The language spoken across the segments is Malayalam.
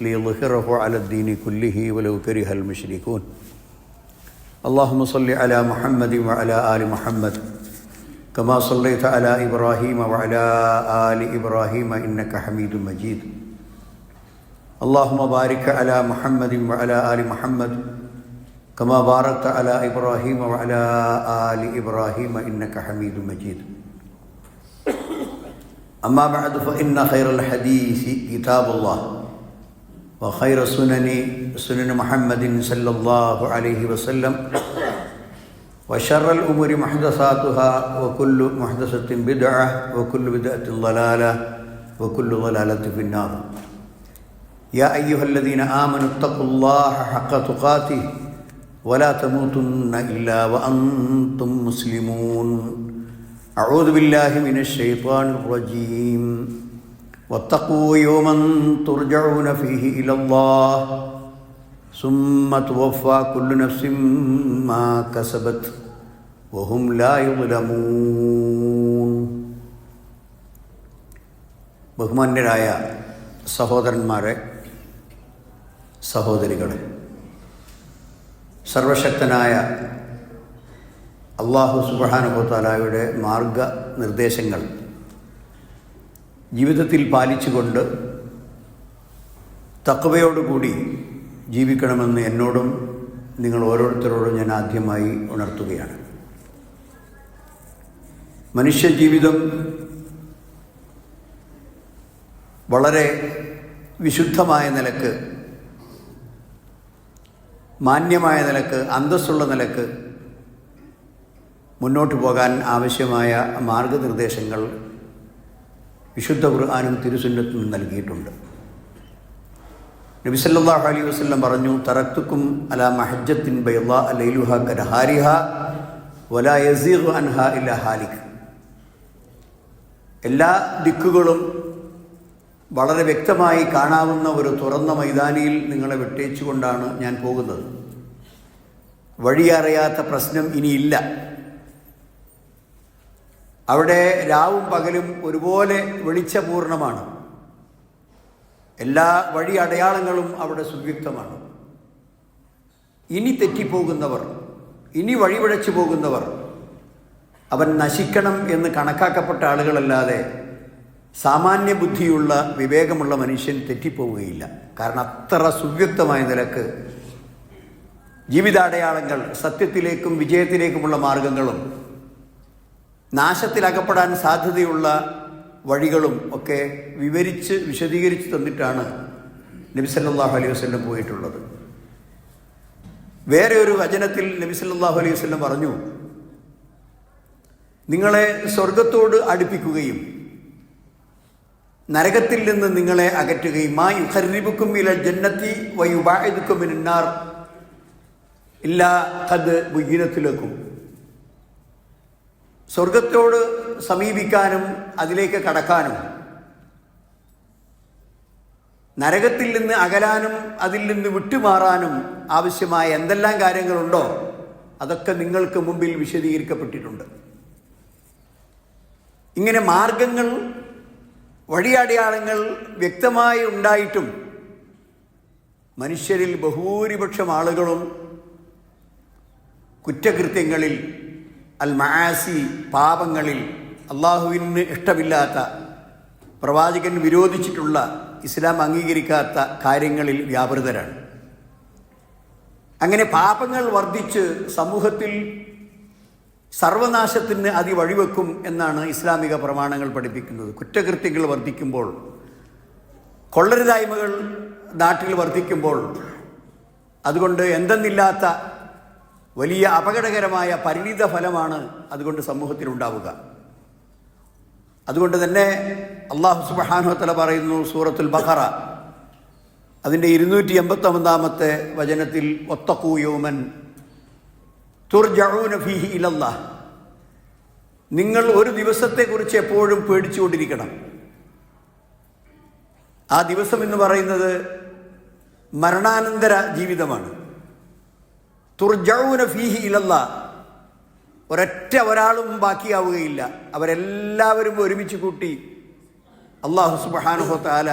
ليظهره على الدين كله ولو كره المشركون. اللهم صل على محمد وعلى آل محمد كما صليت على إبراهيم وعلى آل إبراهيم إنك حميد مجيد. اللهم بارك على محمد وعلى آل محمد كما باركت على إبراهيم وعلى آل إبراهيم إنك حميد مجيد. أما بعد فإن خير الحديث كتاب الله. وخير السنن سنن محمد صلى الله عليه وسلم. وشر الأمور محدثاتها وكل محدثة بدعة وكل بدعة ضلالة وكل ضلالة في النار. يا أيها الذين آمنوا اتقوا الله حق تقاته ولا تموتن إلا وأنتم مسلمون. أعوذ بالله من الشيطان الرجيم. واتقوا يوما ترجعون فيه الى الله ثم توفى كل نفس ما كسبت وهم لا يظلمون ബഹുമാന്യരായ സഹോദരന്മാരെ സഹോദരികളെ സർവശക്തനായ അള്ളാഹു സുബാനുഭവത്താലായുടെ മാർഗനിർദ്ദേശങ്ങൾ ജീവിതത്തിൽ പാലിച്ചുകൊണ്ട് തക്കവയോടുകൂടി ജീവിക്കണമെന്ന് എന്നോടും നിങ്ങൾ ഓരോരുത്തരോടും ഞാൻ ആദ്യമായി ഉണർത്തുകയാണ്. മനുഷ്യജീവിതം വളരെ വിശുദ്ധമായ നിലയ്ക്ക് മാന്യമായ നിലയ്ക്ക് അന്തസ്സുള്ള നിലയ്ക്ക് മുന്നോട്ട് പോകാൻ ആവശ്യമായ മാർഗനിർദ്ദേശങ്ങൾ വിശുദ്ധ ഖുർആാനും തിരുസുന്നത്തും നൽകിയിട്ടുണ്ട്. നബി സല്ലല്ലാഹു അലൈഹി വസല്ലം പറഞ്ഞു തറക്തുക്കും അല ഇല്ല ഹാലിക്. എല്ലാ ദിക്കുകളും വളരെ വ്യക്തമായി കാണാവുന്ന ഒരു തുറന്ന മൈതാനിയിൽ നിങ്ങളെ വിട്ടേച്ചുകൊണ്ടാണ് ഞാൻ പോകുന്നത്. വഴിയറിയാത്ത പ്രശ്നം ഇനിയില്ല. അവിടെ രാവും പകലും ഒരുപോലെ വെളിച്ചപൂർണമാണ്. എല്ലാ വഴി അടയാളങ്ങളും അവിടെ സുവ്യക്തമാണ്. ഇനി തെറ്റിപ്പോകുന്നവർ ഇനി വഴിപിഴച്ചു പോകുന്നവർ അവൻ നശിക്കണം എന്ന് കണക്കാക്കപ്പെട്ട ആളുകളല്ലാതെ സാമാന്യ ബുദ്ധിയുള്ള വിവേകമുള്ള മനുഷ്യൻ തെറ്റിപ്പോവുകയില്ല. കാരണം അത്ര സുവ്യക്തമായ നിലയ്ക്ക് ജീവിതാടയാളങ്ങൾ സത്യത്തിലേക്കും വിജയത്തിലേക്കുമുള്ള മാർഗങ്ങളും നാശത്തിലകപ്പെടാൻ സാധ്യതയുള്ള വഴികളും ഒക്കെ വിവരിച്ച് വിശദീകരിച്ച് തന്നിട്ടാണ് നബിസല്ലാഹു അലൈഹി വസല്ലം പോയിട്ടുള്ളത്. വേറെ ഒരു വചനത്തിൽ നബിസല്ലാഹു അലൈഹി വസല്ലം പറഞ്ഞു നിങ്ങളെ സ്വർഗത്തോട് അടുപ്പിക്കുകയും നരകത്തിൽ നിന്ന് നിങ്ങളെ അകറ്റുകയും മാ യുഹരിബുക്കും ഇല ജന്നത്തി വയുബായതുക്കും മിനാർ ഇല്ലാ കത് ബുയ്യനത്തിലേക്കും സ്വർഗത്തോട് സമീപിക്കാനും അതിലേക്ക് കടക്കാനും. നരകത്തിൽ നിന്ന് അകലാനും അതിൽ നിന്ന് വിട്ടുമാറാനും ആവശ്യമായ എന്തെല്ലാം കാര്യങ്ങളുണ്ടോ അതൊക്കെ നിങ്ങൾക്ക് മുമ്പിൽ വിശദീകരിക്കപ്പെട്ടിട്ടുണ്ട്. ഇങ്ങനെ മാർഗങ്ങൾ വഴിയടയാളങ്ങൾ വ്യക്തമായി ഉണ്ടായിട്ടും മനുഷ്യരിൽ ബഹൂരിപക്ഷം ആളുകളും കുറ്റകൃത്യങ്ങളിൽ അൽ മഹാസി പാപങ്ങളിൽ അള്ളാഹുവിന് ഇഷ്ടമില്ലാത്ത പ്രവാചകൻ വിരോധിച്ചിട്ടുള്ള ഇസ്ലാം അംഗീകരിക്കാത്ത കാര്യങ്ങളിൽ വ്യാപൃതരാണ്. അങ്ങനെ പാപങ്ങൾ വർദ്ധിച്ച് സമൂഹത്തിൽ സർവനാശത്തിന് അതി വഴിവെക്കും എന്നാണ് ഇസ്ലാമിക പ്രമാണങ്ങൾ പഠിപ്പിക്കുന്നത്. കുറ്റകൃത്യങ്ങൾ വർദ്ധിക്കുമ്പോൾ കൊള്ളരുതായ്മകൾ നാട്ടിൽ വർദ്ധിക്കുമ്പോൾ അതുകൊണ്ട് എന്തെന്നില്ലാത്ത വലിയ അപകടകരമായ പരിണിത ഫലമാണ് അതുകൊണ്ട് സമൂഹത്തിൽ ഉണ്ടാവുക. അതുകൊണ്ട് തന്നെ അള്ളാഹു സുബാനുഹത്തല പറയുന്നു സൂറത്തുൽ ബഹറ അതിന്റെ ഇരുന്നൂറ്റി എൺപത്തൊമ്പതാമത്തെ വചനത്തിൽ ഒത്തക്കൂ യോമൻ തുർജഊന ഫീഹി ഇലല്ലാ നിങ്ങൾ ഒരു ദിവസത്തെക്കുറിച്ച് എപ്പോഴും പേടിച്ചുകൊണ്ടിരിക്കണം. ആ ദിവസം എന്ന് പറയുന്നത് മരണാനന്തര ജീവിതമാണ്. തുർജൌന ഫീഹി ഇലല്ല. ഒരൊറ്റ ഒരാളും ബാക്കിയാവുകയില്ല. അവരെല്ലാവരും ഒരുമിച്ച് കൂട്ടി അള്ളാഹു സുബഹാനുഹോത്താല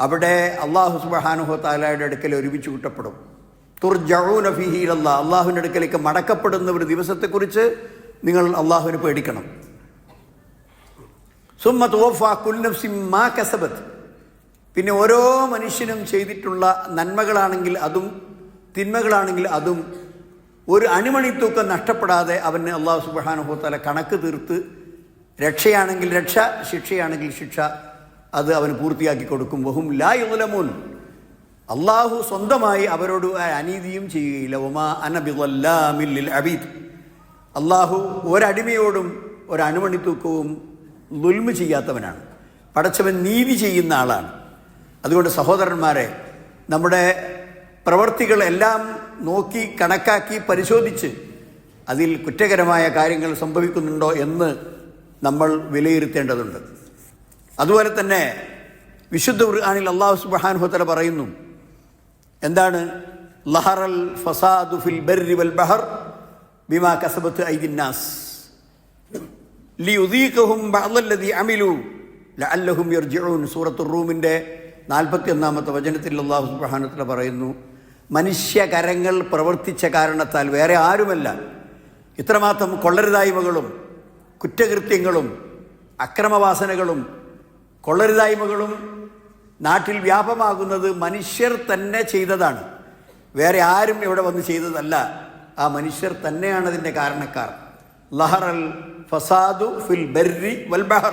അവിടെ അള്ളാഹു സുബഹാനുഹോത്താലയുടെ അടുക്കൽ ഒരുമിച്ച് കൂട്ടപ്പെടും. തുർജൌന ഫീഹി ഇലല്ല. അള്ളാഹുവിന്റെ അടുക്കലേക്ക് മടക്കപ്പെടുന്ന ഒരു ദിവസത്തെക്കുറിച്ച് നിങ്ങൾ അള്ളാഹുവിനെ പേടിക്കണം. സുമ്മ തോഫ കുല്ലംസിം മാ കസബത്ത്. പിന്നെ ഓരോ മനുഷ്യനും ചെയ്തിട്ടുള്ള നന്മകളാണെങ്കിൽ അതും തിന്മകളാണെങ്കിൽ അതും ഒരു അണിമണിത്തൂക്കം നഷ്ടപ്പെടാതെ അവന് അള്ളാഹു സുബാനുഭവത്തല കണക്ക് തീർത്ത് രക്ഷയാണെങ്കിൽ രക്ഷ ശിക്ഷയാണെങ്കിൽ ശിക്ഷ അത് അവന് പൂർത്തിയാക്കി കൊടുക്കും. ബഹും ലാ യുലമൂൻ. അള്ളാഹു സ്വന്തമായി അവരോട് അനീതിയും ചെയ്യുകയില്ല. ഒമാ അനബിൽ അബീദ്. അള്ളാഹു ഒരടിമയോടും ഒരണുമണിത്തൂക്കവും ദുൽമ ചെയ്യാത്തവനാണ്. പടച്ചവൻ നീതി ചെയ്യുന്ന ആളാണ്. അതുകൊണ്ട് സഹോദരന്മാരെ നമ്മുടെ പ്രവർത്തികളെല്ലാം നോക്കി കണക്കാക്കി പരിശോധിച്ച് അതിൽ കുറ്റകരമായ കാര്യങ്ങൾ സംഭവിക്കുന്നുണ്ടോ എന്ന് നമ്മൾ വിലയിരുത്തേണ്ടതുണ്ട്. അതുപോലെ തന്നെ വിശുദ്ധ ഖുർആാനിൽ അള്ളാഹു സുബ്ഹാനഹു പറയുന്നു എന്താണ്? ലഹറൽ ഫസാദു ഫിൽ ബർരി വൽ ബഹർ ബിമാ കസബത്ത് ഐദിന്നാസ് ലിയുദീഖഹും ബഅദല്ലദി അമിലു ലഅല്ലഹും യർജിഊൻ. സൂറത്തുർ റൂമിന്റെ നാൽപ്പത്തി ഒന്നാമത്തെ വചനത്തിൽ അള്ളാഹു സുബ്ഹാനഹു പറയുന്നു മനുഷ്യകരങ്ങൾ പ്രവർത്തിച്ച കാരണത്താൽ വേറെ ആരുമല്ല. ഇത്രമാത്രം കൊള്ളരുതായ്മകളും കുറ്റകൃത്യങ്ങളും അക്രമവാസനകളും കൊള്ളരുതായ്മകളും നാട്ടിൽ വ്യാപമാകുന്നത് മനുഷ്യർ തന്നെ ചെയ്തതാണ്. വേറെ ആരും ഇവിടെ വന്ന് ചെയ്തതല്ല. ആ മനുഷ്യർ തന്നെയാണ് അതിന്റെ കാരണക്കാർ. ലഹറൽ ഫസാദു ഫിൽ ബർരി വൽ ബഹർ.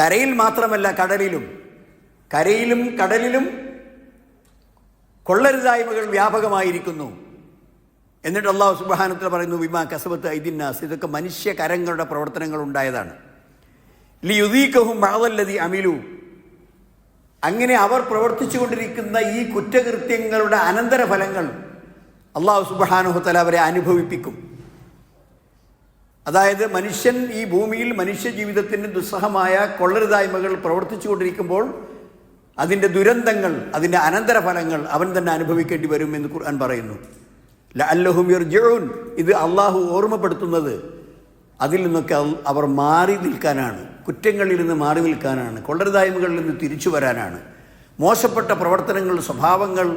കരയിൽ മാത്രമല്ല കടലിലും. കരയിലും കടലിലും കൊള്ളരുതായ്മകൾ വ്യാപകമായിരിക്കുന്നു. എന്നിട്ട് അള്ളാഹു സുബാനത്തിൽ പറയുന്നു വിമാ കസബത്ത് ഐദിന്നാസ്. ഇതൊക്കെ മനുഷ്യ കരങ്ങളുടെ പ്രവർത്തനങ്ങൾ ഉണ്ടായതാണ്. ലി മഴവല്ലതി അമിലു. അങ്ങനെ അവർ പ്രവർത്തിച്ചുകൊണ്ടിരിക്കുന്ന ഈ കുറ്റകൃത്യങ്ങളുടെ അനന്തരഫലങ്ങൾ അള്ളാഹു സുബാനുഹത്തല അവരെ അനുഭവിപ്പിക്കും. അതായത് മനുഷ്യൻ ഈ ഭൂമിയിൽ മനുഷ്യ ജീവിതത്തിന് ദുസ്സഹമായ കൊള്ളരുതായ്മകൾ പ്രവർത്തിച്ചുകൊണ്ടിരിക്കുമ്പോൾ അതിന്റെ ദുരന്തങ്ങൾ അതിന്റെ അനന്തരഫലങ്ങൾ അവൻ തന്നെ അനുഭവിക്കേണ്ടി വരും എന്ന് ഖുർആൻ പറയുന്നു. അല്ലഹും ജോൺ ഇത് അള്ളാഹു ഓർമ്മപ്പെടുത്തുന്നത്. അതിൽ നിന്നൊക്കെ അവർ മാറി നിൽക്കാനാണ്. കുറ്റങ്ങളിൽ നിന്ന് മാറി നിൽക്കാനാണ്. കൊള്ളരുതായ്മകളിൽ നിന്ന് തിരിച്ചു വരാനാണ്. മോശപ്പെട്ട പ്രവർത്തനങ്ങൾ സ്വഭാവങ്ങൾ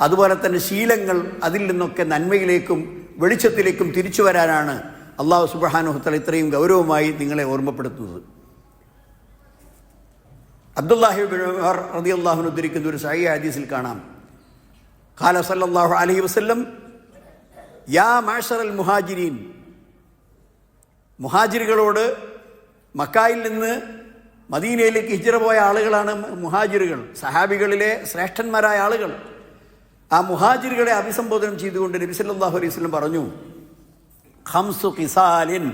അതുപോലെ തന്നെ ശീലങ്ങൾ അതിൽ നിന്നൊക്കെ നന്മയിലേക്കും വെളിച്ചത്തിലേക്കും തിരിച്ചു വരാനാണ് അള്ളാഹു സുബാനുഹത്തല ഇത്രയും ഗൗരവമായി നിങ്ങളെ ഓർമ്മപ്പെടുത്തുന്നത്. അബ്ദുല്ലാഹി റതി അള്ളാഹുന് ഉദ്ധരിക്കുന്ന ഒരു സഹി ഹദീസിൽ കാണാം. ഖാല സല്ലാഹു അലഹി വസല്ലം യാ മാഷറൽ മുഹാജിരീൻ മുഹാജിറുകളോട് മക്കായിൽ നിന്ന് മദീനയിലേക്ക് ഹിജറ പോയ ആളുകളാണ് മുഹാജിറുകൾ സഹാബികളിലെ ശ്രേഷ്ഠന്മാരായ ആളുകൾ. ആ മുഹാജിറുകളെ അഭിസംബോധന ചെയ്തുകൊണ്ട് നബി സല്ലാഹു അലൈഹി വസല്ലം പറഞ്ഞു ഹംസു കിസാലിൻ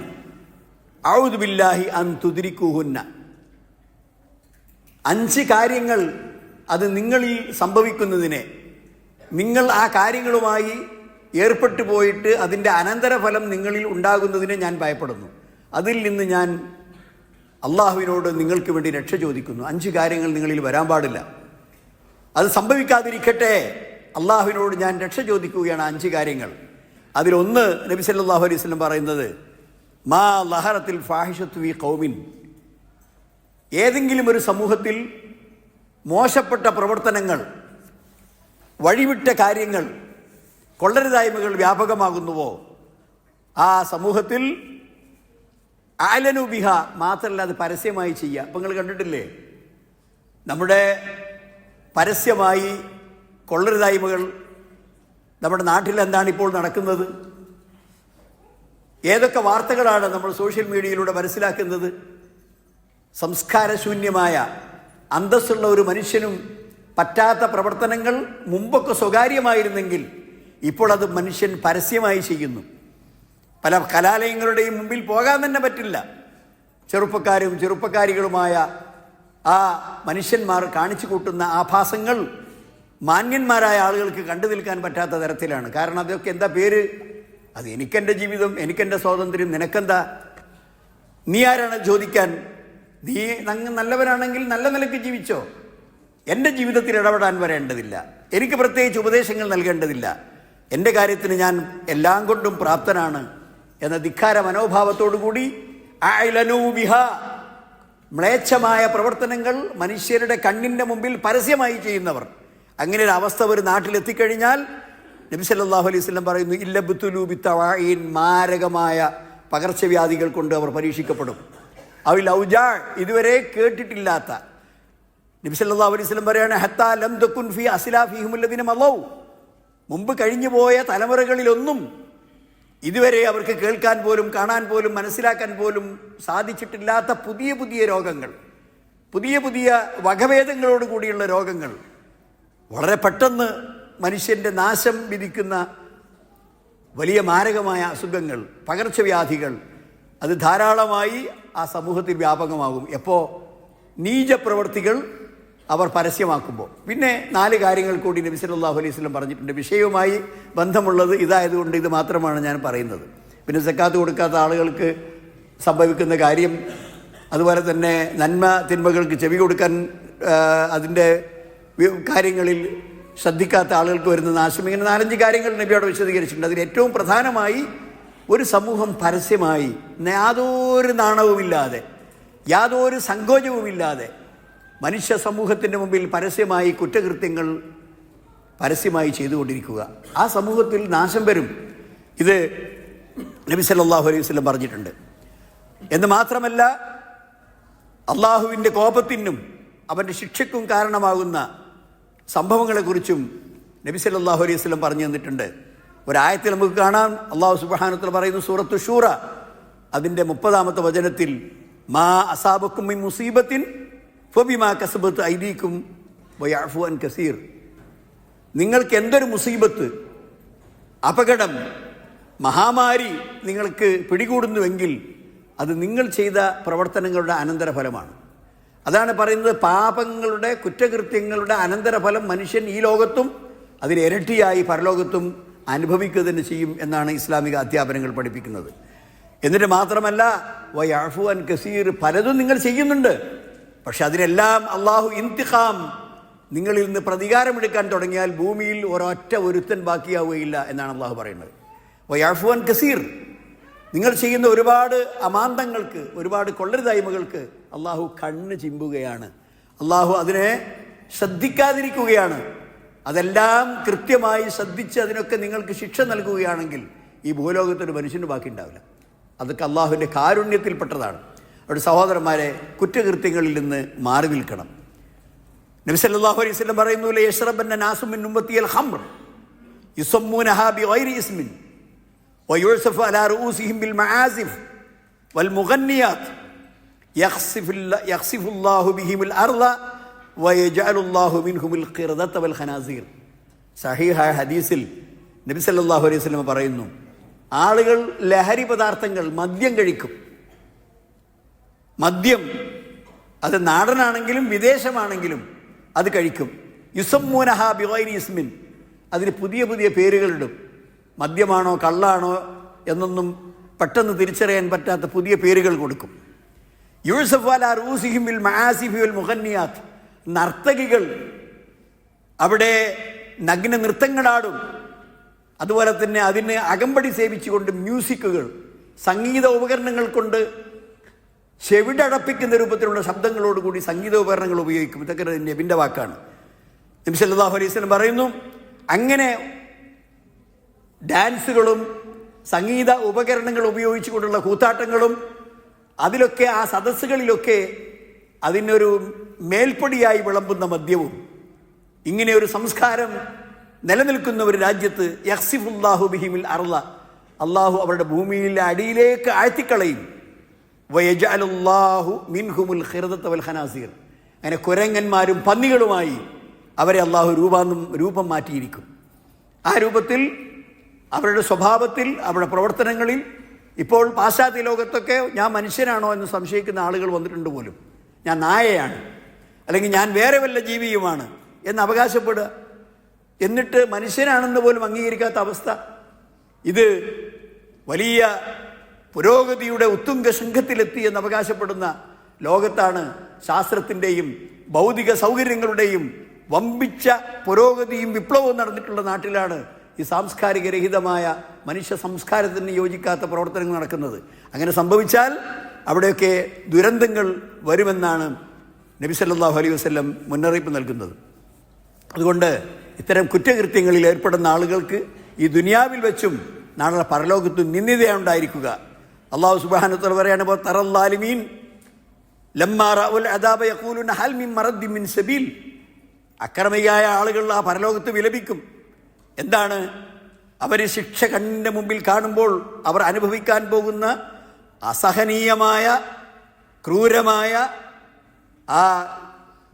ഔദു ബില്ലാഹി അൻ തുദ്രിക്കുഹുന്ന അഞ്ച് കാര്യങ്ങൾ അത് നിങ്ങളിൽ സംഭവിക്കുന്നതിനെ. നിങ്ങൾ ആ കാര്യങ്ങളുമായി ഏർപ്പെട്ടു പോയിട്ട് അതിന്റെ അനന്തരഫലം നിങ്ങളിൽ ഉണ്ടാകുന്നതിനെ ഞാൻ ഭയപ്പെടുന്നു. അതിൽ നിന്ന് ഞാൻ അള്ളാഹുവിനോട് നിങ്ങൾക്ക് വേണ്ടി രക്ഷ ചോദിക്കുന്നു. അഞ്ച് കാര്യങ്ങൾ നിങ്ങളിൽ വരാൻ പാടില്ല. അത് സംഭവിക്കാതിരിക്കട്ടെ. അള്ളാഹുവിനോട് ഞാൻ രക്ഷ ചോദിക്കുകയാണ് അഞ്ച് കാര്യങ്ങൾ. അതിലൊന്ന് നബി സല്ലല്ലാഹു അലൈഹി വസല്ലം പറയുന്നത് മാ ലഹറത്തിൽ ഫാഹിഷത്തു വി കൗമിൻ ഏതെങ്കിലും ഒരു സമൂഹത്തിൽ മോശപ്പെട്ട പ്രവർത്തനങ്ങൾ വഴിവിട്ട കാര്യങ്ങൾ കൊള്ളരുതായ്മകൾ വ്യാപകമാകുന്നുവോ? ആ സമൂഹത്തിൽ ആലനുബിഹ മാത്രമല്ല അത് പരസ്യമായി ചെയ്യുക. അപ്പം നിങ്ങൾ കണ്ടിട്ടില്ലേ? നമ്മുടെ പരസ്യമായി കൊള്ളരുതായ്മകൾ നമ്മുടെ നാട്ടിൽ എന്താണ് ഇപ്പോൾ നടക്കുന്നത്? ഏതൊക്കെ വാർത്തകളാണ് നമ്മൾ സോഷ്യൽ മീഡിയയിലൂടെ മനസ്സിലാക്കുന്നത്? സംസ്കാരശൂന്യമായ അന്തസ്സുള്ള ഒരു മനുഷ്യനും പറ്റാത്ത പ്രവർത്തനങ്ങൾ മുമ്പൊക്കെ സ്വകാര്യമായിരുന്നെങ്കിൽ ഇപ്പോൾ അത് മനുഷ്യൻ പരസ്യമായി ചെയ്യുന്നു. പല കലാലയങ്ങളുടെയും മുമ്പിൽ പോകാൻ തന്നെ പറ്റില്ല. ചെറുപ്പക്കാരും ചെറുപ്പക്കാരികളുമായ ആ മനുഷ്യന്മാർ കാണിച്ചു കൂട്ടുന്ന ആഭാസങ്ങൾ മാന്യന്മാരായ ആളുകൾക്ക് കണ്ടു നിൽക്കാൻ പറ്റാത്ത തരത്തിലാണ്. കാരണം അതൊക്കെ എന്താ പേര്? അത് എനിക്കെന്റെ ജീവിതം എനിക്കെന്റെ സ്വാതന്ത്ര്യം നിനക്കെന്താ? നീ ആരാണ്? ചോദിക്കാൻ നീ നല്ലവനാണെങ്കിൽ നല്ല നിലയ്ക്ക് ജീവിച്ചോ? എന്റെ ജീവിതത്തിൽ ഇടപെടാൻ വരേണ്ടതില്ല. എനിക്ക് പ്രത്യേകിച്ച് ഉപദേശങ്ങൾ നൽകേണ്ടതില്ല. എന്റെ കാര്യത്തിന് ഞാൻ എല്ലാം കൊണ്ടും പ്രാപ്തനാണ് എന്ന ധിക്കാര മനോഭാവത്തോടു കൂടി ബിഹ. മ്ലേച്ഛമായ പ്രവർത്തനങ്ങൾ മനുഷ്യരുടെ കണ്ണിന്റെ മുമ്പിൽ പരസ്യമായി ചെയ്യുന്നവർ. അങ്ങനെ ഒരു അവസ്ഥ ഒരു നാട്ടിലെത്തിക്കഴിഞ്ഞാൽ നബി സല്ലാഹു അലൈഹി സ്വലം പറയുന്നു ഇല്ലബുത്തുലു ബിത്തവായിൻ മാരകമായ പകർച്ചവ്യാധികൾ കൊണ്ട് അവർ പരീക്ഷിക്കപ്പെടും. അവിൽ ഔജാ ഇതുവരെ കേട്ടിട്ടില്ലാത്ത. വസല്ലം പറയാണ് ഹത്താ ലം തകുൻ ഫി അസ്ലാഫിഹിമുല്ലദീന മളൗ മുമ്പ് കഴിഞ്ഞു പോയ തലമുറകളിലൊന്നും ഇതുവരെ അവർക്ക് കേൾക്കാൻ പോലും കാണാൻ പോലും മനസ്സിലാക്കാൻ പോലും സാധിച്ചിട്ടില്ലാത്ത പുതിയ പുതിയ രോഗങ്ങൾ പുതിയ പുതിയ വകഭേദങ്ങളോട് കൂടിയുള്ള രോഗങ്ങൾ. വളരെ പെട്ടെന്ന് മനുഷ്യന്റെ നാശം വിധിക്കുന്ന വലിയ മാരകമായ അസുഖങ്ങൾ പകർച്ചവ്യാധികൾ അത് ധാരാളമായി ആ സമൂഹത്തിൽ വ്യാപകമാകും. എപ്പോൾ നീചപ്രവർത്തികൾ അവർ പരസ്യമാക്കുമ്പോൾ. പിന്നെ നാല് കാര്യങ്ങൾ കൂടി നബി സല്ലല്ലാഹു അലൈഹി സ്വലം പറഞ്ഞിട്ടുണ്ട്. വിഷയവുമായി ബന്ധമുള്ളത് ഇതായതുകൊണ്ട് ഇത് മാത്രമാണ് ഞാൻ പറയുന്നത്. പിന്നെ സക്കാത്ത് കൊടുക്കാത്ത ആളുകൾക്ക് സംഭവിക്കുന്ന കാര്യം അതുപോലെ തന്നെ നന്മ തിന്മകൾക്ക് ചെവി കൊടുക്കാൻ അതിന്റെ കാര്യങ്ങളിൽ ശ്രദ്ധിക്കാത്ത ആളുകൾക്ക് വരുന്ന നാശം. ഇങ്ങനെ നാലഞ്ച് കാര്യങ്ങൾ നബിയോട് വിശദീകരിച്ചിട്ടുണ്ട്. അതിൽ ഏറ്റവും പ്രധാനമായി ഒരു സമൂഹം പരസ്യമായി യാതൊരു നാണവുമില്ലാതെ യാതൊരു സങ്കോചവുമില്ലാതെ മനുഷ്യ സമൂഹത്തിന്റെ മുമ്പിൽ പരസ്യമായി കുറ്റകൃത്യങ്ങൾ പരസ്യമായി ചെയ്തുകൊണ്ടിരിക്കുക. ആ സമൂഹത്തിൽ നാശം വരും. ഇത് നബി സല്ലല്ലാഹു അലൈഹി വസല്ലം പറഞ്ഞിട്ടുണ്ട്. എന്ന് മാത്രമല്ല അള്ളാഹുവിന്റെ കോപത്തിനും അവന്റെ ശിക്ഷയ്ക്കും കാരണമാകുന്ന സംഭവങ്ങളെക്കുറിച്ചും നബി സല്ലല്ലാഹു അലൈഹി വസല്ലം പറഞ്ഞു തന്നിട്ടുണ്ട്. ഒരായത്തിൽ നമുക്ക് കാണാം. അള്ളാഹു സുബാനത്തിൽ പറയുന്നു സൂറത്തു ഷൂറ അതിന്റെ മുപ്പതാമത്തെ വചനത്തിൽ മാ അസാബക്കും ഈ മുസീബത്തിൻ ഫബിമാ കസബത്ത് ഐദീക്കും വയാഫു അൻ കസീർ. നിങ്ങൾക്ക് എന്തൊരു മുസീബത്ത്? അപകടം മഹാമാരി നിങ്ങൾക്ക് പിടികൂടുന്നുവെങ്കിൽ അത് നിങ്ങൾ ചെയ്ത പ്രവർത്തനങ്ങളുടെ അനന്തരഫലമാണ്. അതാണ് പറയുന്നത് പാപങ്ങളുടെ കുറ്റകൃത്യങ്ങളുടെ അനന്തരഫലം മനുഷ്യൻ ഈ ലോകത്തും അതിന് ഇരട്ടിയായി പരലോകത്തും അനുഭവിക്കുക തന്നെ ചെയ്യും എന്നാണ് ഇസ്ലാമിക അധ്യാപനങ്ങൾ പഠിപ്പിക്കുന്നത്. എന്നിട്ട് മാത്രമല്ല വയാഫു അൻ കസീർ പലതും നിങ്ങൾ ചെയ്യുന്നുണ്ട്. പക്ഷെ അതിനെല്ലാം അള്ളാഹു ഇന്തിഖാം നിങ്ങളിൽ നിന്ന് പ്രതികാരമെടുക്കാൻ തുടങ്ങിയാൽ ഭൂമിയിൽ ഒരൊറ്റ ഒരുത്തൻ ബാക്കിയാവുകയില്ല എന്നാണ് അള്ളാഹു പറയുന്നത്. വയാഫുവൻ കസീർ നിങ്ങൾ ചെയ്യുന്ന ഒരുപാട് അമാന്തങ്ങൾക്ക് ഒരുപാട് കൊള്ളരുതായ്മകൾക്ക് അള്ളാഹു കണ്ണ് ചിമ്പുകയാണ്. അള്ളാഹു അതിനെ ശ്രദ്ധിക്കാതിരിക്കുകയാണ്. അതെല്ലാം കൃത്യമായി ശ്രദ്ധിച്ച് അതിനൊക്കെ നിങ്ങൾക്ക് ശിക്ഷ നൽകുകയാണെങ്കിൽ ഈ ഭൂലോകത്തൊരു മനുഷ്യന് ബാക്കി ഉണ്ടാവില്ല. അതൊക്കെ അള്ളാഹുവിന്റെ കാരുണ്യത്തിൽപ്പെട്ടതാണ്. അവിടെ സഹോദരന്മാരെ കുറ്റകൃത്യങ്ങളിൽ നിന്ന് മാറി നിൽക്കണം. നബി സല്ലല്ലാഹു അലൈഹി വസല്ലം പറയുന്നു "ല യശ്റബന്ന നാസു മിൻ ഉമ്മത്തിയൽ ഖംർ യുസമ്മൂനഹാ ബിഗൈരി ഇസ്മിൻ അലാ ബിൽ വൽ മുഗന്നിയാത്ത് സഹീഹായ ഹദീസിൽ നബി അലൈഹി സ്വലമ പറയുന്നു ആളുകൾ ലഹരി പദാർത്ഥങ്ങൾ മദ്യം കഴിക്കും. മദ്യം അത് നാടനാണെങ്കിലും വിദേശമാണെങ്കിലും അത് കഴിക്കും. യുസമ്മൂനഹ ബിവൈരി ഇസ്മിൻ അതിന് പുതിയ പുതിയ പേരുകളിടും. മദ്യമാണോ കള്ളാണോ എന്നൊന്നും പെട്ടെന്ന് തിരിച്ചറിയാൻ പറ്റാത്ത പുതിയ പേരുകൾ കൊടുക്കും. യൂസഫ് അലാർ റൂസിഹിമിൽ മഹാസിഫിൽ മുഹന്നിയാത്ത് നർത്തകികൾ അവിടെ നഗ്ന നൃത്തങ്ങളാടും. അതുപോലെ തന്നെ അതിന് അകമ്പടി സേവിച്ചുകൊണ്ട് മ്യൂസിക്കുകൾ സംഗീത ഉപകരണങ്ങൾ കൊണ്ട് ചെവിടടപ്പിക്കുന്ന രൂപത്തിലുള്ള ശബ്ദങ്ങളോടുകൂടി സംഗീത ഉപകരണങ്ങൾ ഉപയോഗിക്കും. ഇതൊക്കെ നബിന്റെ വാക്കാണ്. നബി സല്ലല്ലാഹു അലൈസ്ലം പറയുന്നു അങ്ങനെ ഡാൻസുകളും സംഗീത ഉപകരണങ്ങൾ ഉപയോഗിച്ചുകൊണ്ടുള്ള കൂത്താട്ടങ്ങളും അതിലൊക്കെ ആ സദസ്സുകളിലൊക്കെ അതിനൊരു മേൽപ്പടിയായി വിളമ്പുന്ന മദ്യവും ഇങ്ങനെ ഒരു സംസ്കാരം നിലനിൽക്കുന്ന ഒരു രാജ്യത്ത് യഹ്സിഫുല്ലാഹു ബിഹിമിൽ അർള. അള്ളാഹു അവരുടെ ഭൂമിയിലെ അടിയിലേക്ക് ആഴ്ത്തിക്കളയും. വയജാലുല്ലാഹു മിൻഹുമുൽ ഖിർദത ഹനാസീർ അങ്ങനെ കുരങ്ങന്മാരും പന്നികളുമായി അവരെ അള്ളാഹു രൂപാന്തം രൂപം മാറ്റിയിരിക്കും. ആ രൂപത്തിൽ അവരുടെ സ്വഭാവത്തിൽ അവരുടെ പ്രവർത്തനങ്ങളിൽ ഇപ്പോൾ പാശ്ചാത്യ ലോകത്തൊക്കെ ഞാൻ മനുഷ്യനാണോ എന്ന് സംശയിക്കുന്ന ആളുകൾ വന്നിട്ടുണ്ട് പോലും. ഞാൻ നായയാണ്. അല്ലെങ്കിൽ ഞാൻ വേറെ വല്ല ജീവിയുമാണ് എന്ന് അവകാശപ്പെടുക. എന്നിട്ട് മനുഷ്യനാണെന്ന് പോലും അംഗീകരിക്കാത്ത അവസ്ഥ. ഇത് വലിയ പുരോഗതിയുടെ ഉത്തുംഗ ശൃംഖത്തിലെത്തി എന്ന് അവകാശപ്പെടുന്ന ലോകത്താണ് ശാസ്ത്രത്തിന്റെയും ഭൗതിക സൗകര്യങ്ങളുടെയും വമ്പിച്ച പുരോഗതിയും വിപ്ലവവും നടന്നിട്ടുള്ള നാട്ടിലാണ് ഈ സാംസ്കാരിക രഹിതമായ മനുഷ്യ സംസ്കാരത്തിന് യോജിക്കാത്ത പ്രവർത്തനങ്ങൾ നടക്കുന്നത്. അങ്ങനെ സംഭവിച്ചാൽ അവിടെയൊക്കെ ദുരന്തങ്ങൾ വരുമെന്നാണ് നബി സല്ലാഹു അലൈഹി വസല്ലം മുന്നറിയിപ്പ് നൽകുന്നത്. അതുകൊണ്ട് ഇത്തരം കുറ്റകൃത്യങ്ങളിൽ ഏർപ്പെടുന്ന ആളുകൾക്ക് ഈ ദുനിയാവിൽ വെച്ചും നാളെ പരലോകത്തും നിന്ദിതയുണ്ടായിരിക്കുക അള്ളാഹു സുബാനത്തോട് പറയാണ് ഇപ്പോൾ തറല്ലാലിമീൻ സബീൽ. അക്രമിയായ ആളുകൾ ആ പരലോകത്ത് വിലപിക്കും. എന്താണ്? അവർ ശിക്ഷ കണ്ണിന്റെ മുമ്പിൽ കാണുമ്പോൾ അവർ അനുഭവിക്കാൻ പോകുന്ന അസഹനീയമായ ക്രൂരമായ ആ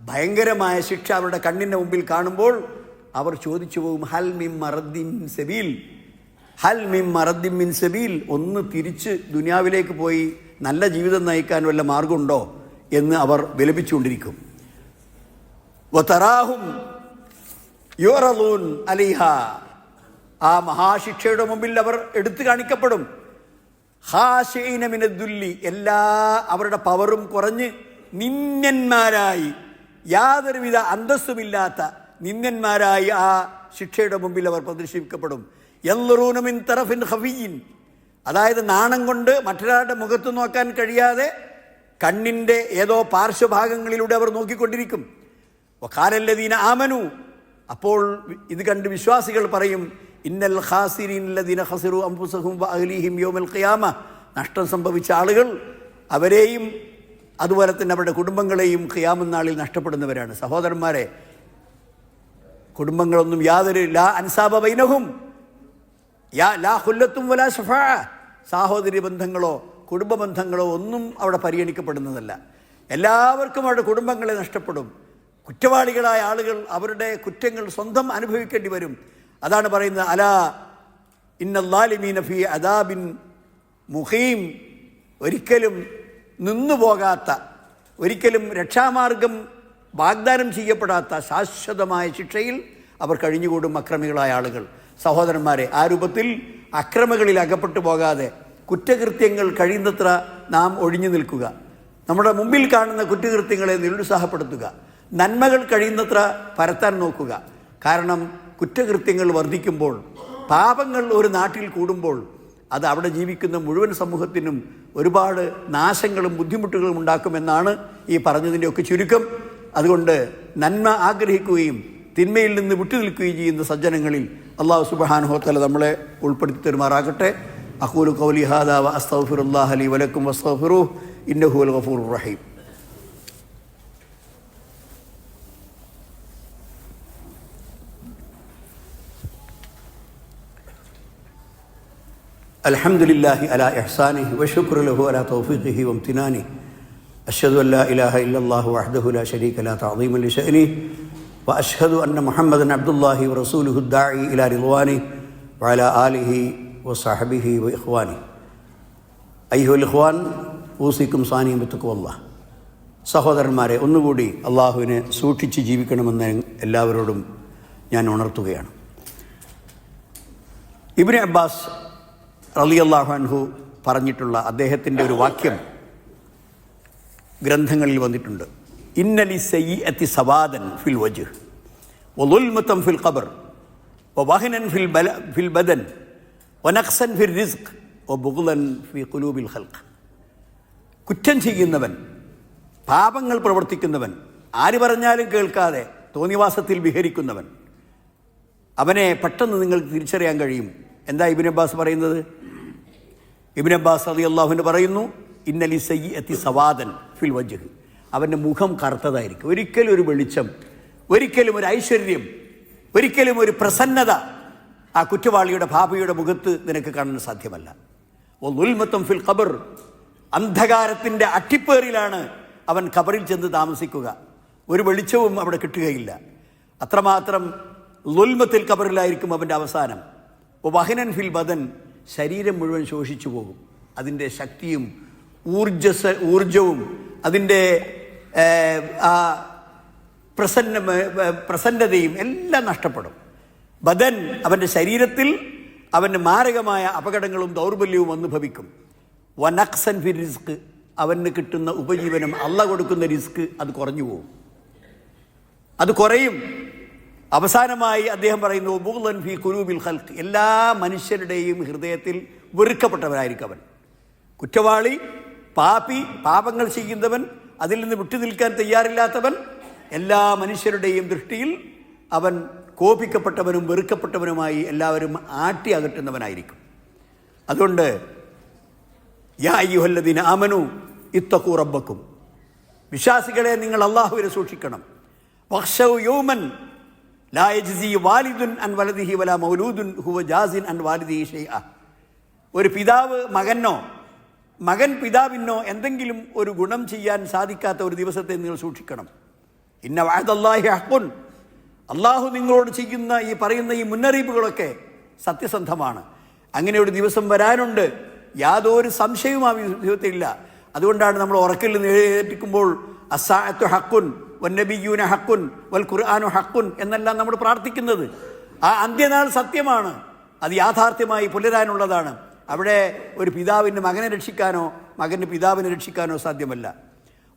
ഭയങ്കരമായ ശിക്ഷ അവരുടെ കണ്ണിന്റെ മുമ്പിൽ കാണുമ്പോൾ അവർ ചോദിച്ചു പോകും ഹൽ മിം മറദ്ദിൻ സെബീൽ? ഹൽ മിം മറദ്ദിൻ മിൻ സെബീൽ? ഒന്ന് തിരിച്ച് ദുനിയാവിലേക്ക് പോയി നല്ല ജീവിതം നയിക്കാൻ വല്ല മാർഗമുണ്ടോ? എന്ന് അവർ വിലപിച്ചുകൊണ്ടിരിക്കും. വതറാഹും യുറലൂൻ അലിഹ. ആ മഹാശിക്ഷയുടെ മുമ്പിൽ അവർ എടുത്തു കാണിക്കപ്പെടും. ഹാശൈനമിനദുല്ലി എല്ലാ അവരുടെ പവറും കുറഞ്ഞ് നിന്നന്മാരായി യാതൊരുവിധ അന്തസ്സുമില്ലാത്ത നിന്നന്മാരായി ആ ശിക്ഷയുടെ മുമ്പിൽ അവർ പ്രദർശിപ്പിക്കപ്പെടും. എല്ലറൂനമിൻ തറഫിൻ ഹവീൻ അതായത് നാണം കൊണ്ട് മറ്റൊരാളുടെ മുഖത്ത് നോക്കാൻ കഴിയാതെ കണ്ണിന്റെ ഏതോ പാർശ്വഭാഗങ്ങളിലൂടെ അവർ നോക്കിക്കൊണ്ടിരിക്കും. കാലല്ലദീന ആമനു. അപ്പോൾ ഇത് കണ്ട് വിശ്വാസികൾ പറയും ഇന്നൽ അംഫുസഹും അഹ്ലീഹിം ഖിയാമ. നഷ്ടം സംഭവിച്ച ആളുകൾ അവരെയും അതുപോലെ തന്നെ അവരുടെ കുടുംബങ്ങളെയും ഖിയാമം നാളിൽ നഷ്ടപ്പെടുന്നവരാണ്. സഹോദരന്മാരെ കുടുംബങ്ങളൊന്നും യാതൊരു ലാ അൻസാബ ബൈനഹും യാ ലാ ഹുല്ലത്തും വലാ ഷഫ സാഹോദര്യ ബന്ധങ്ങളോ കുടുംബ ബന്ധങ്ങളോ ഒന്നും അവിടെ പരിഗണിക്കപ്പെടുന്നതല്ല. എല്ലാവർക്കും അവരുടെ കുടുംബങ്ങളെ നഷ്ടപ്പെടും. കുറ്റവാളികളായ ആളുകൾ അവരുടെ കുറ്റങ്ങൾ സ്വന്തം അനുഭവിക്കേണ്ടി വരും. അതാണ് പറയുന്നത് അലാ ഇന്നല്ലാലിമീന ഫി അദാബിൻ മുഹീം ഒരിക്കലും നിന്നു പോകാത്ത ഒരിക്കലും രക്ഷാമാർഗം വാഗ്ദാനം ചെയ്യപ്പെടാത്ത ശാശ്വതമായ ശിക്ഷയിൽ അവർ കഴിഞ്ഞുകൂടും അക്രമികളായ ആളുകൾ. സഹോദരന്മാരെ ആ രൂപത്തിൽ അക്രമങ്ങളിൽ അകപ്പെട്ടു പോകാതെ കുറ്റകൃത്യങ്ങൾ കഴിയുന്നത്ര നാം ഒഴിഞ്ഞു നിൽക്കുക. നമ്മുടെ മുമ്പിൽ കാണുന്ന കുറ്റകൃത്യങ്ങളെ നിരുത്സാഹപ്പെടുത്തുക. നന്മകൾ കഴിയുന്നത്ര പരത്താൻ നോക്കുക. കാരണം കുറ്റകൃത്യങ്ങൾ വർദ്ധിക്കുമ്പോൾ പാപങ്ങൾ ഒരു നാട്ടിൽ കൂടുമ്പോൾ അത് അവിടെ ജീവിക്കുന്ന മുഴുവൻ സമൂഹത്തിനും ഒരുപാട് നാശങ്ങളും ബുദ്ധിമുട്ടുകളും ഉണ്ടാക്കുമെന്നാണ് ഈ പറഞ്ഞതിന്റെ പറഞ്ഞതിന്റെയൊക്കെ ചുരുക്കം. അതുകൊണ്ട് നന്മ ആഗ്രഹിക്കുകയും തിന്മയിൽ നിന്ന് വിട്ടു നിൽക്കുകയും ചെയ്യുന്ന സജ്ജനങ്ങളിൽ അള്ളാഹു സുബഹാനുഹോത്തല നമ്മളെ ഉൾപ്പെടുത്തി തരുമാറാകട്ടെ. അഹൂലു കൗലി ഹാദാ വ അസ്തഗ്ഫിറുല്ലാഹ ലി വലക്കും വസ്തഗ്ഫിറുഹു ഇന്നഹുൽ ഗഫൂർ റഹീം. അലഹമുല്ലാഹി അല എഹ്സാനി വഷുക്കുർ ലഹു അല തൗഫിഖിഹി വംതിനാനി അഷ്ഹദു അല്ലാ ഇലാഹ ഇല്ലല്ലാഹു വഹ്ദഹു ലാ ശരീക ല തഅദീമ ലിശഅനി വഅഷ്ഹദു അന്ന മുഹമ്മദൻ അബ്ദുല്ലാഹി വറസൂലുഹു ദാഇ ഇലാ റിദ്വാനി വഅല ആലിഹി വസഹബിഹി വഇഖ്വാനി അയ്യുൽ ഇഖ്വാൻ ഊസിക്കും സാനിയും ബിത്തഖ്വല്ലാഹ് സഹോദരന്മാരെ ഒന്നുകൂടി അള്ളാഹുവിനെ സൂക്ഷിച്ച് ജീവിക്കണമെന്ന് എല്ലാവരോടും ഞാൻ ഉണർത്തുകയാണ്. ഇബ്നെ അബ്ബാസ് റലി അൻഹു പറഞ്ഞിട്ടുള്ള അദ്ദേഹത്തിന്റെ ഒരു വാക്യം ഗ്രന്ഥങ്ങളിൽ വന്നിട്ടുണ്ട്. ഇന്നലി സയ്യി അത്തി സവാദൻ ഫിൽ വജ് വലുൽമത്തം ഫിൽ ഖബർ വഹനൻ ഫിൽ ബല ഫിൽ ബദൻ വനക്സൻ ഫിൽ റിസ്ക് ഒ ബുഗുലൻ ഫി കുലൂബിൽ ഖൽഖ്. കുറ്റം ചെയ്യുന്നവൻ പാപങ്ങൾ പ്രവർത്തിക്കുന്നവൻ ആര് പറഞ്ഞാലും കേൾക്കാതെ തോന്നിവാസത്തിൽ വിഹരിക്കുന്നവൻ അവനെ പെട്ടെന്ന് നിങ്ങൾക്ക് തിരിച്ചറിയാൻ കഴിയും. എന്താ ഇബിൻ അബ്ബാസ് പറയുന്നത്? ഇബിൻ അബ്ബാസ് അലി അള്ളാഹുവിന് പറയുന്നു ഇന്നലി സയ്യി എത്തി സവാദൻ ഫിൽ വജ്ജഹ് അവന്റെ മുഖം കറുത്തതായിരിക്കും. ഒരിക്കലും ഒരു വെളിച്ചം ഒരിക്കലും ഒരു ഐശ്വര്യം ഒരിക്കലും ഒരു പ്രസന്നത ആ കുറ്റവാളിയുടെ ഭാപയുടെ മുഖത്ത് നിനക്ക് കാണാൻ സാധ്യമല്ല. ഓ ഉൽമത്തം ഫിൽ ഖബർ. അന്ധകാരത്തിന്റെ അട്ടിപ്പേറിലാണ് അവൻ ഖബറിൽ ചെന്ന് താമസിക്കുക. ഒരു വെളിച്ചവും അവിടെ കിട്ടുകയില്ല. അത്രമാത്രം ലുൽമത്തിൽ ഖബറിലായിരിക്കും അവന്റെ അവസാനം. വഹനൻ ഫിൽ ബദൻ. ശരീരം മുഴുവൻ ശോഷിച്ചു പോകും. അതിന്റെ ശക്തിയും ഊർജസ ഊർജവും അതിന്റെ ആ പ്രസന്ന പ്രസന്നതയും എല്ലാം നഷ്ടപ്പെടും. ബദൻ അവന്റെ ശരീരത്തിൽ അവന് മാരകമായ അപകടങ്ങളും ദൗർബല്യവും അനുഭവിക്കും. ഭവിക്കും വനക്സൻ ഫി റിസ്ക്. അവന് കിട്ടുന്ന ഉപജീവനം അല്ല കൊടുക്കുന്ന റിസ്ക് അത് കുറഞ്ഞു പോകും. അത് കുറയും. അവസാനമായി അദ്ദേഹം പറയുന്നു ബുഗ്ലൻ ഫി കുരൂബിൽ ഹൽക്ക് എല്ലാ മനുഷ്യരുടെയും ഹൃദയത്തിൽ വെറുക്കപ്പെട്ടവനായിരിക്കും അവൻ. കുറ്റവാളി പാപി പാപങ്ങൾ ചെയ്യുന്നവൻ അതിൽ നിന്ന് വിട്ടു നിൽക്കാൻ തയ്യാറില്ലാത്തവൻ എല്ലാ മനുഷ്യരുടെയും ദൃഷ്ടിയിൽ അവൻ കോപിക്കപ്പെട്ടവനും വെറുക്കപ്പെട്ടവനുമായി എല്ലാവരും ആട്ടി അകറ്റുന്നവനായിരിക്കും. അതുകൊണ്ട് യാ അയ്യുഹല്ലദീന ആമനു ഇത്തക്കൂ റബ്ബക്കും. വിശ്വാസികളെ നിങ്ങൾ അള്ളാഹുവിനെ സൂക്ഷിക്കണം. വഖ്ശൗ യൗമൻ വാലിദുൻ അൻ മൗലൂദുൻ ഹുവ ജാസിൻ അൻ ഒരു പിതാവ് മകനോ മകൻ പിതാവിനോ എന്തെങ്കിലും ഒരു ഗുണം ചെയ്യാൻ സാധിക്കാത്ത ഒരു ദിവസത്തെ നിങ്ങൾ സൂക്ഷിക്കണം. ഇന്ന വാദല്ലാഹി അഹ്ബുൻ. അള്ളാഹു നിങ്ങളോട് ചെയ്യുന്ന ഈ പറയുന്ന ഈ മുന്നറിയിപ്പുകളൊക്കെ സത്യസന്ധമാണ്. അങ്ങനെ ഒരു ദിവസം വരാനുണ്ട്. യാതൊരു സംശയവും ആ ഇല്ല. അതുകൊണ്ടാണ് നമ്മൾ ഉറക്കിൽ നിന്ന് ഏറ്റിക്കുമ്പോൾ അസാഅത്തു ഹക്കുൻ വന്നബിയൂന ഹക്കുൻ വൽ ഖുർആാനു ഹക്കുൻ എന്നെല്ലാം നമ്മൾ പ്രാർത്ഥിക്കുന്നത്. ആ അന്ത്യനാൾ സത്യമാണ്. അത് യാഥാർത്ഥ്യമായി പുലരാനുള്ളതാണ്. അവിടെ ഒരു പിതാവിന് മകനെ രക്ഷിക്കാനോ മകന് പിതാവിനെ രക്ഷിക്കാനോ സാധ്യമല്ല.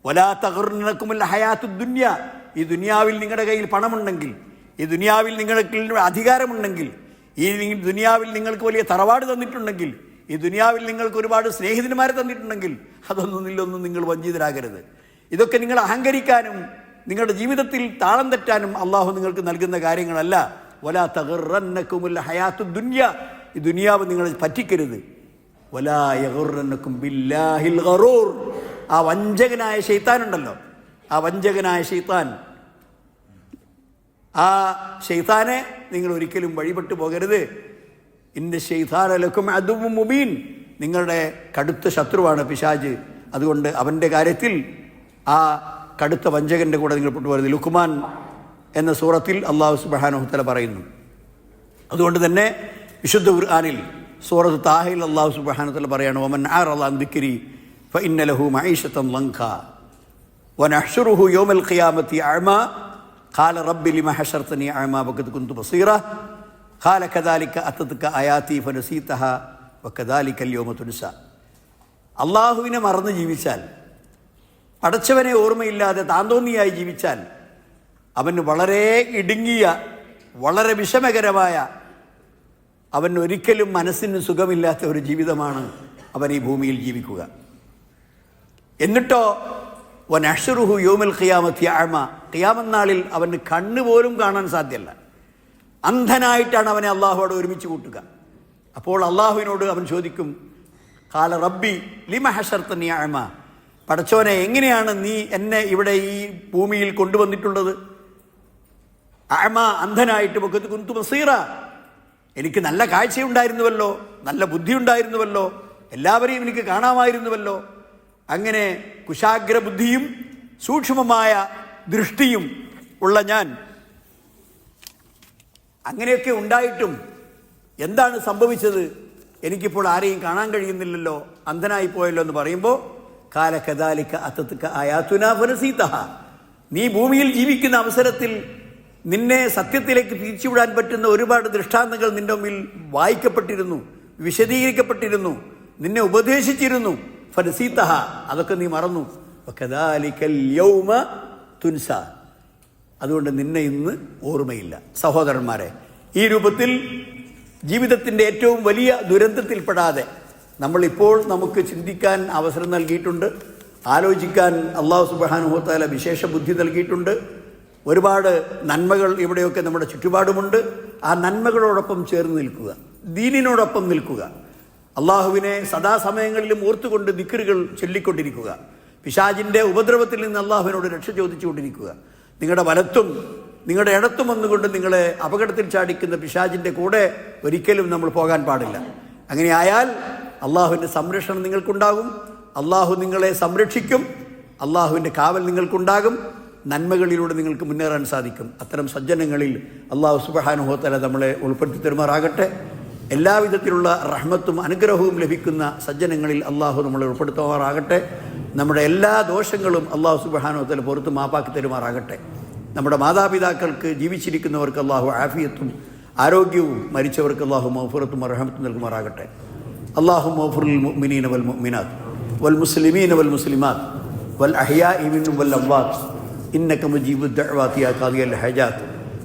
ഒലാ തകർന്നക്കുമല്ല ഹയാത്തു ദുന്യ. ഈ ദുനിയാവിൽ നിങ്ങളുടെ കയ്യിൽ പണമുണ്ടെങ്കിൽ ഈ ദുനിയാവിൽ നിങ്ങൾക്ക് അധികാരമുണ്ടെങ്കിൽ ഈ ദുനിയാവിൽ നിങ്ങൾക്ക് വലിയ തറവാട് തന്നിട്ടുണ്ടെങ്കിൽ ഈ ദുനിയാവിൽ നിങ്ങൾക്ക് ഒരുപാട് സ്നേഹിതന്മാരെ തന്നിട്ടുണ്ടെങ്കിൽ അതൊന്നും ഇല്ലൊന്നും നിങ്ങൾ വഞ്ചിതരാകരുത്. ഇതൊക്കെ നിങ്ങൾ അഹങ്കരിക്കാനും നിങ്ങളുടെ ജീവിതത്തിൽ താളം തെറ്റാനും അള്ളാഹു നിങ്ങൾക്ക് നൽകുന്ന കാര്യങ്ങളല്ല. വലാ തകർന്നക്കുമുല്ല ഹയാത്തു ദുന്യ. ഈ ദുനിയാവ് നിങ്ങളെ പറ്റിക്കരുത്. വലാ യഗുറന്നക്കും ബില്ലാഹിൽ ഗറൂർ. ആ വഞ്ചകനായ ഷെയ്ത്താനുണ്ടല്ലോ ആ വഞ്ചകനായ ഷെയ്ത്താൻ ആ ഷെയ്ത്താനെ നിങ്ങൾ ഒരിക്കലും വഴിപെട്ടു പോകരുത്. ഇന്ന് ഷെയ്ത്താനലക്കും അതും മുബീൻ. നിങ്ങളുടെ കടുത്ത ശത്രുവാണ് പിശാജ്. അതുകൊണ്ട് അവന്റെ കാര്യത്തിൽ ആ കടുത്ത വഞ്ചകന്റെ കൂടെ നിങ്ങൾ പെട്ടുപോകരുത് ലുക്മാൻ എന്ന സൂറത്തിൽ അള്ളാഹു സുബഹാനുഹത്തല പറയുന്നു. അതുകൊണ്ട് തന്നെ വിശുദ്ധ ഖുർആാനിൽ സൂറത്ത് താഹയിൽ അള്ളാഹു സുബഹാനുഹത്തല പറയാണ് ഒമൻ ആർ അള്ളാൻ ദിക്കിരി ഫ ഇന്നലഹു മൈഷത്തം ലങ്ക അഷുറുഹു യോമൽ ഖിയാമത്തി അഴ്മ ഖാല റബ്ബി ലിമ ഹഷർത്തനി അഴ്മ വക്കത്ത് കുന്തു ബസീറ ഖാല കദാലിക്ക അത്തത്തുക്ക അയാത്തി ഫനസീത്തഹ വക്കദാലിക്കൽ യോമ തുനുസ അള്ളാഹുവിനെ മറന്ന് ജീവിച്ചാൽ പടച്ചവനെ ഓർമ്മയില്ലാതെ താന്തോന്നിയായി ജീവിച്ചാൽ അവന് വളരെ ഇടുങ്ങിയ വളരെ വിഷമകരമായ അവൻ ഒരിക്കലും മനസ്സിന് സുഖമില്ലാത്ത ഒരു ജീവിതമാണ് അവൻ ഈ ഭൂമിയിൽ ജീവിക്കുക. എന്നിട്ടോ വൻ അഷറുഹു യോമിൽ ഖിയാമത്തി ആഴ്മ ഖിയാമന്നാളിൽ അവന് കണ്ണുപോലും കാണാൻ സാധ്യമല്ല അന്ധനായിട്ടാണ് അവനെ അള്ളാഹുവോട് ഒരുമിച്ച് കൂട്ടുക. അപ്പോൾ അള്ളാഹുവിനോട് അവൻ ചോദിക്കും കാല റബ്ബി ലിമ ഹഷർത്തനി ആഴ്മ പടച്ചോനെ എങ്ങനെയാണ് നീ എന്നെ ഇവിടെ ഈ ഭൂമിയിൽ കൊണ്ടുവന്നിട്ടുള്ളത്? അമ അന്ധനായിട്ട് മുഖത്ത് കുന്തു ബസീറ. എനിക്ക് നല്ല കാഴ്ചയുണ്ടായിരുന്നുവല്ലോ നല്ല ബുദ്ധി ഉണ്ടായിരുന്നുവല്ലോ എല്ലാവരെയും എനിക്ക് കാണാമായിരുന്നുവല്ലോ. അങ്ങനെ കുശാഗ്ര ബുദ്ധിയും സൂക്ഷ്മമായ ദൃഷ്ടിയും ഉള്ള ഞാൻ. അങ്ങനെയൊക്കെ ഉണ്ടായിട്ടും എന്താണ് സംഭവിച്ചത്? എനിക്കിപ്പോൾ ആരെയും കാണാൻ കഴിയുന്നില്ലല്ലോ അന്ധനായി പോയല്ലോ എന്ന് പറയുമ്പോൾ കാലക്കദാലിക്ക അത്തത്തുക്ക ആയാത്തുന ഫനസീതഹ നീ ഭൂമിയിൽ ജീവിക്കുന്ന അവസരത്തിൽ നിന്നെ സത്യത്തിലേക്ക് തിരിച്ചുവിടാൻ പറ്റുന്ന ഒരുപാട് ദൃഷ്ടാന്തങ്ങൾ നിന്റെ മുമ്പിൽ വായിക്കപ്പെട്ടിരുന്നു വിശദീകരിക്കപ്പെട്ടിരുന്നു നിന്നെ ഉപദേശിച്ചിരുന്നു. ഫനസീതഹ അതൊക്കെ നീ മറന്നു. യൗമ തുൻസ. അതുകൊണ്ട് നിന്നെ ഇന്ന് ഓർമ്മയില്ല. സഹോദരന്മാരെ ഈ രൂപത്തിൽ ജീവിതത്തിന്റെ ഏറ്റവും വലിയ ദുരന്തത്തിൽപ്പെടാതെ നമ്മളിപ്പോൾ നമുക്ക് ചിന്തിക്കാൻ അവസരം നൽകിയിട്ടുണ്ട്. ആലോചിക്കാൻ അള്ളാഹു സുബാനുഹോത്താല വിശേഷ ബുദ്ധി നൽകിയിട്ടുണ്ട്. ഒരുപാട് നന്മകൾ ഇവിടെയൊക്കെ നമ്മുടെ ചുറ്റുപാടുമുണ്ട്. ആ നന്മകളോടൊപ്പം ചേർന്ന് നിൽക്കുക. ദീനിനോടൊപ്പം നിൽക്കുക. അള്ളാഹുവിനെ സദാസമയങ്ങളിലും ഓർത്തുകൊണ്ട് ദിക്കറുകൾ ചൊല്ലിക്കൊണ്ടിരിക്കുക. പിശാജിന്റെ ഉപദ്രവത്തിൽ നിന്ന് അള്ളാഹുവിനോട് രക്ഷ ചോദിച്ചുകൊണ്ടിരിക്കുക. നിങ്ങളുടെ വലത്തും നിങ്ങളുടെ ഇടത്തും വന്നുകൊണ്ട് നിങ്ങളെ അപകടത്തിൽ ചാടിക്കുന്ന പിശാജിന്റെ കൂടെ ഒരിക്കലും നമ്മൾ പോകാൻ പാടില്ല. അങ്ങനെ ആയാൽ അള്ളാഹുവിന്റെ സംരക്ഷണം നിങ്ങൾക്കുണ്ടാകും. അള്ളാഹു നിങ്ങളെ സംരക്ഷിക്കും. അള്ളാഹുവിന്റെ കാവൽ നിങ്ങൾക്കുണ്ടാകും. നന്മകളിലൂടെ നിങ്ങൾക്ക് മുന്നേറാൻ സാധിക്കും. അത്തരം സജ്ജനങ്ങളിൽ അള്ളാഹു സുബഹാനുഹോത്തല നമ്മളെ ഉൾപ്പെടുത്തി തരുമാറാകട്ടെ. എല്ലാവിധത്തിലുള്ള റഹ്മത്തും അനുഗ്രഹവും ലഭിക്കുന്ന സജ്ജനങ്ങളിൽ അള്ളാഹു നമ്മളെ ഉൾപ്പെടുത്തുമാറാകട്ടെ. നമ്മുടെ എല്ലാ ദോഷങ്ങളും അള്ളാഹു സുബഹാനുഹോത്തല പുറത്ത് മാപ്പാക്കി തരുമാറാകട്ടെ. നമ്മുടെ മാതാപിതാക്കൾക്ക് ജീവിച്ചിരിക്കുന്നവർക്ക് അള്ളാഹു ആഫിയത്തും ആരോഗ്യവും മരിച്ചവർക്ക് അള്ളാഹു മൗഫുറത്തും അർഹമത്തും നൽകുമാറാകട്ടെ. اللهم اغفر للمؤمنين والمؤمنات والمسلمين والمسلمات والأحياء منهم والأموات. إنك مجيب الدعوات يا قاضي الحاجات.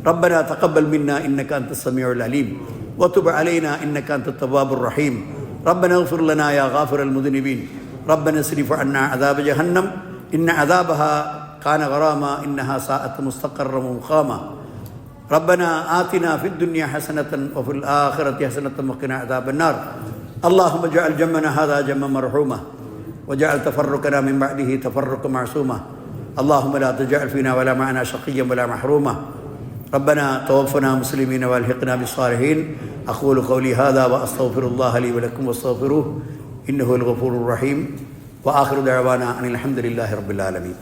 ربنا تقبل منا إنك أنت السميع العليم. وتب علينا إنك أنت التواب الرحيم. ربنا اغفر لنا يا غافر المذنبين. ربنا اصرف عنا عذاب جهنم. إن عذابها كان غراما إنها ساءت مستقرا ومقاما. ربنا آتنا في الدنيا حسنة وفي الآخرة حسنة وقنا عذاب النار. اللهم اجعل جمعنا هذا جمع مرحوما وجعل تفرقنا من بعده تفرقا معصوما اللهم لا تجعل فينا ولا معنا شقيا ولا محروما. ربنا توفنا مسلمين والحقنا بالصالحين. أقول قولي هذا وأستغفر الله لي ولكم واستغفروه إنه الغفور الرحيم. وآخر دعوانا أن الحمد لله رب العالمين.